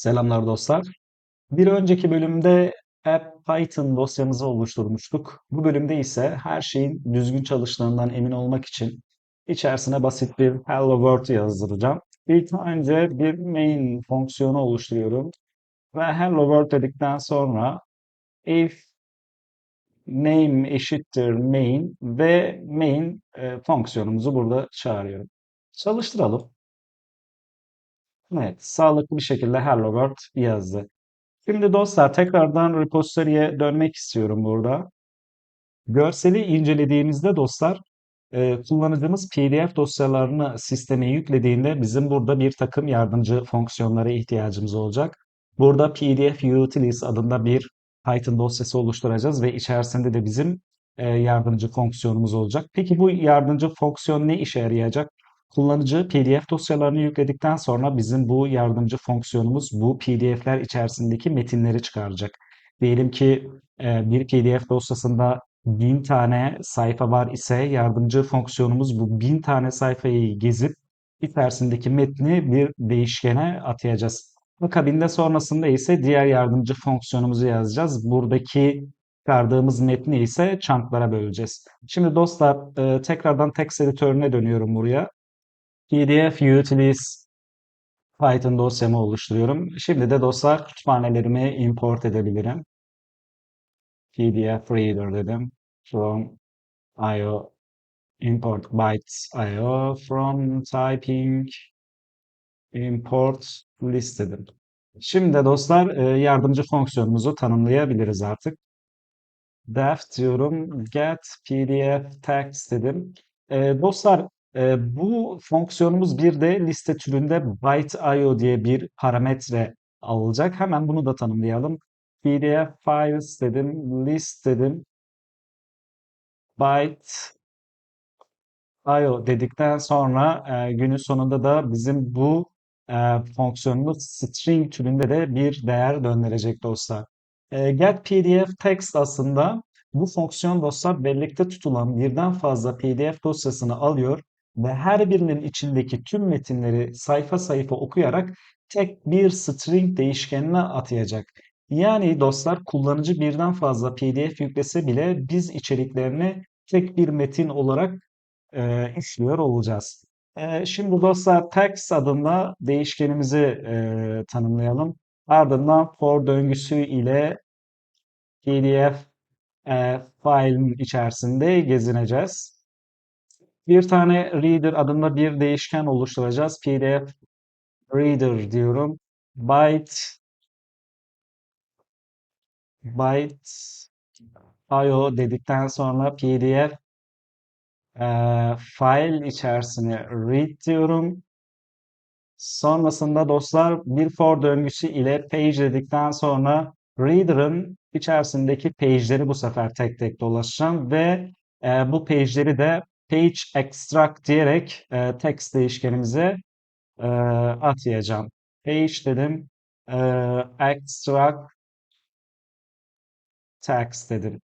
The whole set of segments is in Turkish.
Selamlar dostlar. Bir önceki bölümde App Python dosyamızı oluşturmuştuk. Bu bölümde ise her şeyin düzgün çalıştığından emin olmak için içerisine basit bir Hello World yazdıracağım. İlk önce bir main fonksiyonu oluşturuyorum ve Hello World dedikten sonra if name eşittir main ve main e, fonksiyonumuzu burada çağırıyorum. Çalıştıralım. Evet, sağlıklı bir şekilde Hello World yazdı. Şimdi dostlar tekrardan repository'e dönmek istiyorum burada. Görseli incelediğimizde dostlar e, kullanıcımız PDF dosyalarını sisteme yüklediğinde bizim burada bir takım yardımcı fonksiyonlara ihtiyacımız olacak. Burada PDF Utilities adında bir Python dosyası oluşturacağız ve içerisinde de bizim e, yardımcı fonksiyonumuz olacak. Peki bu yardımcı fonksiyon ne işe yarayacak? Kullanıcı PDF dosyalarını yükledikten sonra bizim bu yardımcı fonksiyonumuz bu PDF'ler içerisindeki metinleri çıkaracak. Diyelim ki e, bir PDF dosyasında bin tane sayfa var ise yardımcı fonksiyonumuz bu bin tane sayfayı gezip içerisindeki metni bir değişkene atayacağız. Akabinde sonrasında ise diğer yardımcı fonksiyonumuzu yazacağız. Buradaki çıkardığımız metni ise chunk'lara böleceğiz. Şimdi dostlar e, tekrardan text editörüne dönüyorum buraya. PDF Utilities Python dosyamı oluşturuyorum. Şimdi de dostlar kütüphanelerimi import edebilirim. PDF Reader dedim. From IO import bytes IO from typing import list dedim. Şimdi de dostlar e, yardımcı fonksiyonumuzu tanımlayabiliriz artık. Def diyorum get pdf text dedim. E, dostlar e, bu fonksiyonumuz bir de liste türünde byte.io diye bir parametre alacak. Hemen bunu da tanımlayalım. pdf files dedim, list dedim. byte.io dedikten sonra e, günün sonunda da bizim bu e, fonksiyonumuz string türünde de bir değer döndürecek dostlar. E, get pdf text aslında bu fonksiyon dostlar birlikte tutulan birden fazla pdf dosyasını alıyor ve her birinin içindeki tüm metinleri sayfa sayfa okuyarak tek bir string değişkenine atayacak. Yani dostlar kullanıcı birden fazla pdf yüklese bile biz içeriklerini tek bir metin olarak e, işliyor olacağız. E, şimdi dostlar text adında değişkenimizi e, tanımlayalım. Ardından for döngüsü ile pdf e, file'in içerisinde gezineceğiz. Bir tane reader adında bir değişken oluşturacağız. pdf reader diyorum. byte byte io dedikten sonra pdf e, file içerisine read diyorum. Sonrasında dostlar bir for döngüsü ile page dedikten sonra reader'ın içerisindeki page'leri bu sefer tek tek dolaşacağım ve e, bu page'leri de page extract diyerek e, text değişkenimize e, atayacağım. Page dedim. E, extract text dedim.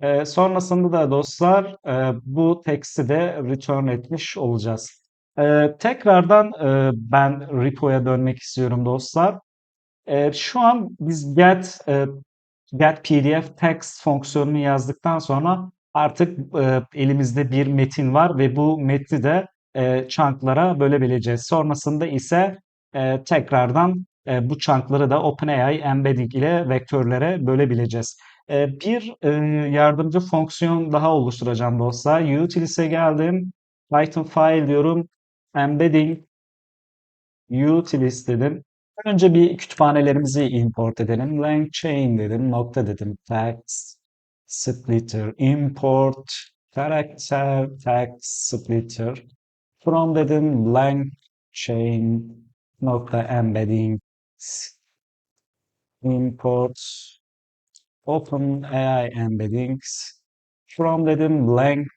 E, sonrasında da dostlar e, bu text'i de return etmiş olacağız. E, tekrardan e, ben repo'ya dönmek istiyorum dostlar. E, şu an biz get e, get pdf text fonksiyonunu yazdıktan sonra artık e, elimizde bir metin var ve bu metni de e, chunk'lara bölebileceğiz. Sonrasında ise e, tekrardan e, bu chunk'ları da OpenAI embedding ile vektörlere bölebileceğiz. E, bir e, yardımcı fonksiyon daha oluşturacağım dostlar. Utilities'e geldim. Python file diyorum. Embedding utilities dedim. Önce bir kütüphanelerimizi import edelim. LangChain dedim. Nokta dedim. Text splitter import character text splitter from dedim LangChain nokta embedding import OpenAI embeddings from dedim blank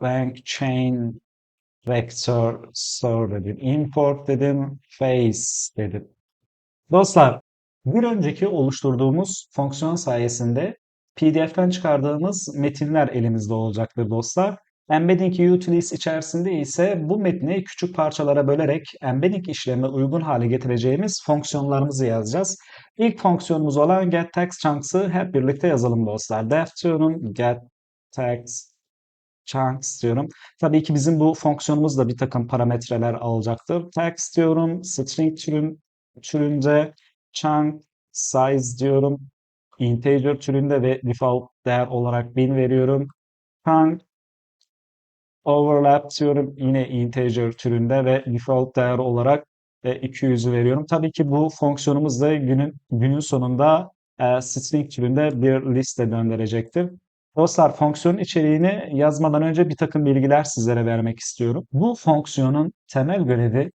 blank chain vector store dedim. Import dedim. Face dedim. Dostlar bir önceki oluşturduğumuz fonksiyon sayesinde PDF'den çıkardığımız metinler elimizde olacaktır dostlar. Embedding utilities içerisinde ise bu metni küçük parçalara bölerek embedding işlemine uygun hale getireceğimiz fonksiyonlarımızı yazacağız. İlk fonksiyonumuz olan getTextChunks'ı hep birlikte yazalım dostlar. Def diyorum getTextChunks diyorum. Tabii ki bizim bu fonksiyonumuz da bir takım parametreler alacaktır. Text diyorum, string türün, türünde chunk size diyorum, integer türünde ve default değer olarak 1000 veriyorum. Chunk overlap diyorum yine integer türünde ve default değer olarak 200'ü veriyorum. Tabii ki bu fonksiyonumuz da günün günün sonunda e, string türünde bir liste döndürecektir. Dostlar fonksiyon içeriğini yazmadan önce bir takım bilgiler sizlere vermek istiyorum. Bu fonksiyonun temel görevi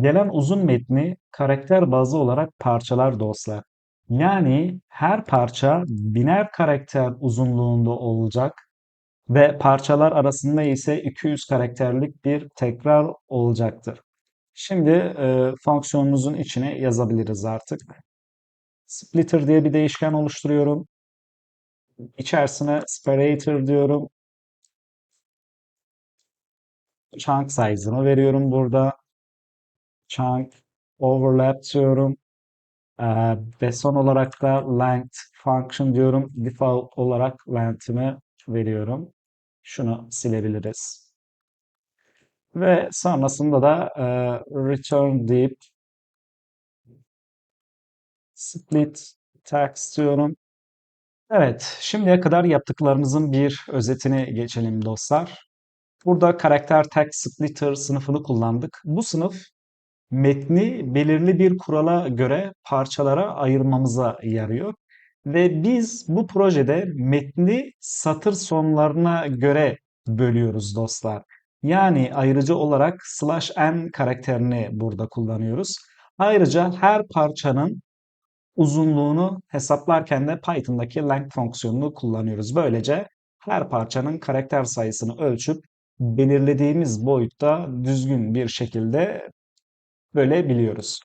gelen uzun metni karakter bazı olarak parçalar dostlar. Yani her parça biner karakter uzunluğunda olacak ve parçalar arasında ise 200 karakterlik bir tekrar olacaktır. Şimdi e, fonksiyonumuzun içine yazabiliriz artık. Splitter diye bir değişken oluşturuyorum. İçerisine separator diyorum. Chunk size'ını veriyorum burada. Chunk overlap diyorum. Ee, ve son olarak da length function diyorum. Default olarak length'imi veriyorum. Şunu silebiliriz. Ve sonrasında da e, return deyip split text diyorum. Evet, şimdiye kadar yaptıklarımızın bir özetine geçelim dostlar. Burada karakter text splitter sınıfını kullandık. Bu sınıf metni belirli bir kurala göre parçalara ayırmamıza yarıyor. Ve biz bu projede metni satır sonlarına göre bölüyoruz dostlar. Yani ayrıcı olarak slash n karakterini burada kullanıyoruz. Ayrıca her parçanın uzunluğunu hesaplarken de Python'daki length fonksiyonunu kullanıyoruz. Böylece her parçanın karakter sayısını ölçüp belirlediğimiz boyutta düzgün bir şekilde bölebiliyoruz.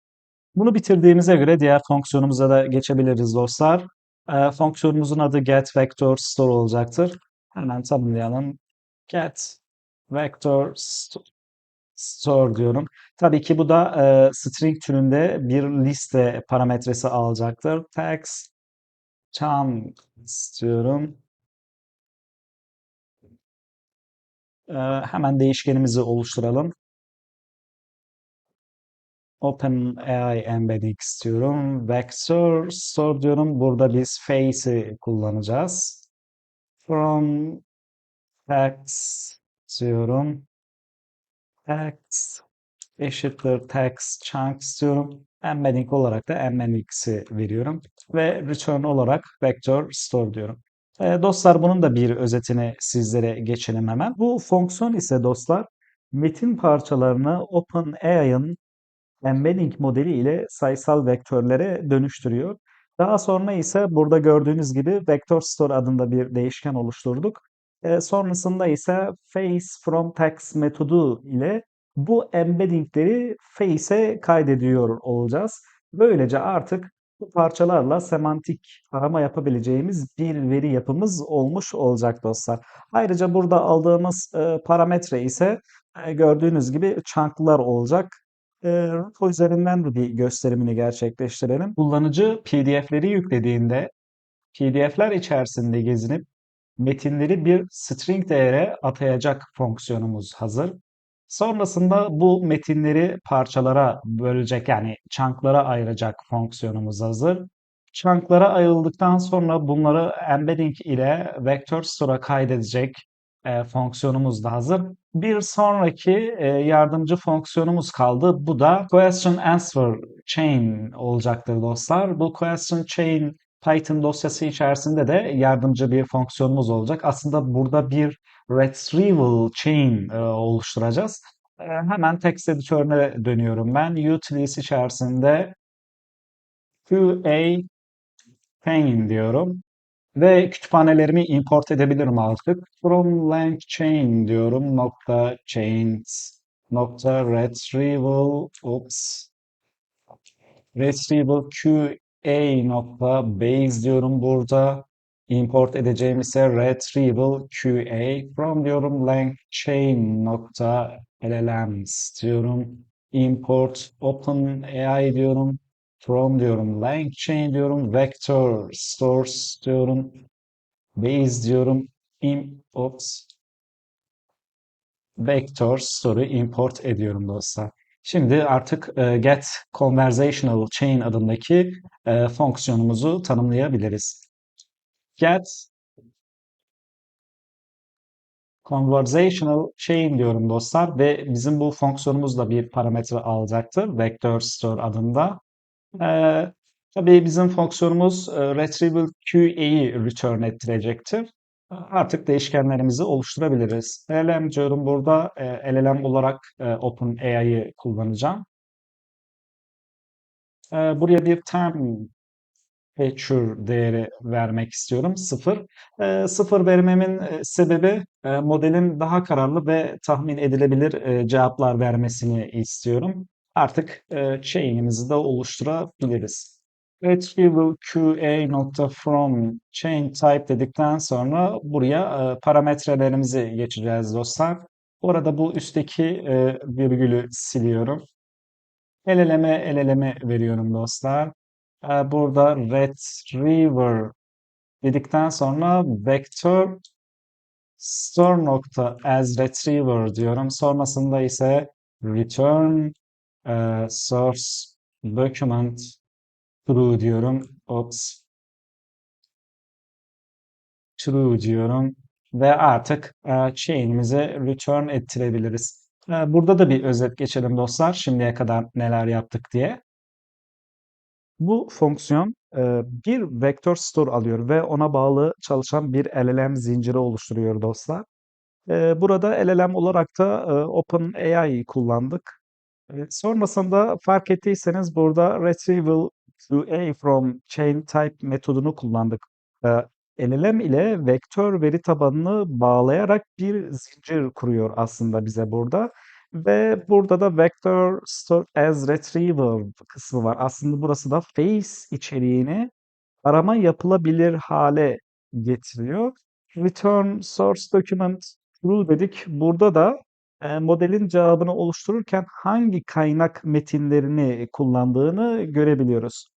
Bunu bitirdiğimize göre diğer fonksiyonumuza da geçebiliriz dostlar. E, fonksiyonumuzun adı getVectorStore olacaktır. Hemen tanımlayalım. Get vector store diyorum. Tabii ki bu da e, string türünde bir liste parametresi alacaktır. Text chunks diyorum. E, hemen değişkenimizi oluşturalım. OpenAI embedding istiyorum. Vector store diyorum. Burada biz face'i kullanacağız. From text diyorum. Text eşittir text chunks diyorum. Embedding olarak da embedding'i veriyorum. Ve return olarak vector store diyorum. E, dostlar bunun da bir özetini sizlere geçelim hemen. Bu fonksiyon ise dostlar metin parçalarını OpenAI'ın embedding modeli ile sayısal vektörlere dönüştürüyor. Daha sonra ise burada gördüğünüz gibi vector store adında bir değişken oluşturduk. E, sonrasında ise face from text metodu ile bu embeddingleri face'e kaydediyor olacağız. Böylece artık bu parçalarla semantik arama yapabileceğimiz bir veri yapımız olmuş olacak dostlar. Ayrıca burada aldığımız e, parametre ise e, gördüğünüz gibi chunk'lar olacak. E, Ruko üzerinden de bir gösterimini gerçekleştirelim. Kullanıcı PDF'leri yüklediğinde PDF'ler içerisinde gezinip metinleri bir string değere atayacak fonksiyonumuz hazır. Sonrasında bu metinleri parçalara bölecek yani chunk'lara ayıracak fonksiyonumuz hazır. Chunk'lara ayrıldıktan sonra bunları embedding ile vector store'a kaydedecek e, fonksiyonumuz da hazır. Bir sonraki e, yardımcı fonksiyonumuz kaldı. Bu da question answer chain olacaktır dostlar. Bu question chain Python dosyası içerisinde de yardımcı bir fonksiyonumuz olacak. Aslında burada bir retrieval chain e, oluşturacağız. E, hemen text editörüne dönüyorum ben. Utilities içerisinde QA chain diyorum. Ve kütüphanelerimi import edebilirim artık. From length chain diyorum. Nokta chains nokta retrieval oops retrieval QA nokta base diyorum burada. Import edeceğim ise retrieval QA from diyorum LangChain nokta LLMs diyorum. Import OpenAI diyorum. From diyorum LangChain diyorum. Vector Stores diyorum. Base diyorum. Import Vector Story import ediyorum dostlar. Şimdi artık e, get conversational chain adındaki e, fonksiyonumuzu tanımlayabiliriz. Get conversational chain diyorum dostlar ve bizim bu fonksiyonumuz da bir parametre alacaktır. Vector store adında. Ee, tabii bizim fonksiyonumuz e, retrieval QA'yı return ettirecektir. Artık değişkenlerimizi oluşturabiliriz. LLM diyorum burada. E, LLM olarak e, OpenAI'yı kullanacağım. E, buraya bir term feature değeri vermek istiyorum. Sıfır. E, sıfır vermemin e, sebebi e, modelin daha kararlı ve tahmin edilebilir e, cevaplar vermesini istiyorum. Artık e, chain'imizi de oluşturabiliriz. Retrieval QA nokta from chain type dedikten sonra buraya e, parametrelerimizi geçeceğiz dostlar. Orada bu üstteki e, virgülü siliyorum. LLM'e LLM'e veriyorum dostlar. E, burada retriever dedikten sonra vector store nokta as retriever diyorum. Sonrasında ise return e, source document true diyorum. Ops. True diyorum. Ve artık e, chain'imize return ettirebiliriz. E, burada da bir özet geçelim dostlar. Şimdiye kadar neler yaptık diye. Bu fonksiyon e, bir vector store alıyor ve ona bağlı çalışan bir LLM zinciri oluşturuyor dostlar. E, burada LLM olarak da e, OpenAI kullandık. E, sonrasında fark ettiyseniz burada retrieval QA from chain type metodunu kullandık. E, LLM ile vektör veri tabanını bağlayarak bir zincir kuruyor aslında bize burada. Ve burada da vector store as retrieval kısmı var. Aslında burası da face içeriğini arama yapılabilir hale getiriyor. Return source document true dedik. Burada da modelin cevabını oluştururken hangi kaynak metinlerini kullandığını görebiliyoruz.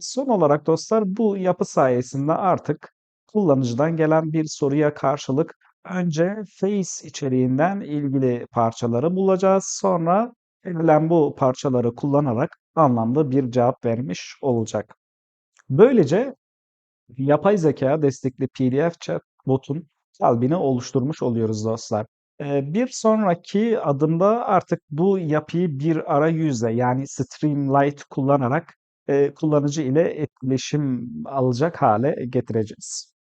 Son olarak dostlar bu yapı sayesinde artık kullanıcıdan gelen bir soruya karşılık önce face içeriğinden ilgili parçaları bulacağız. Sonra verilen bu parçaları kullanarak anlamlı bir cevap vermiş olacak. Böylece yapay zeka destekli PDF chatbot'un kalbini oluşturmuş oluyoruz dostlar. Bir sonraki adımda artık bu yapıyı bir arayüzle yani Streamlight kullanarak kullanıcı ile etkileşim alacak hale getireceğiz.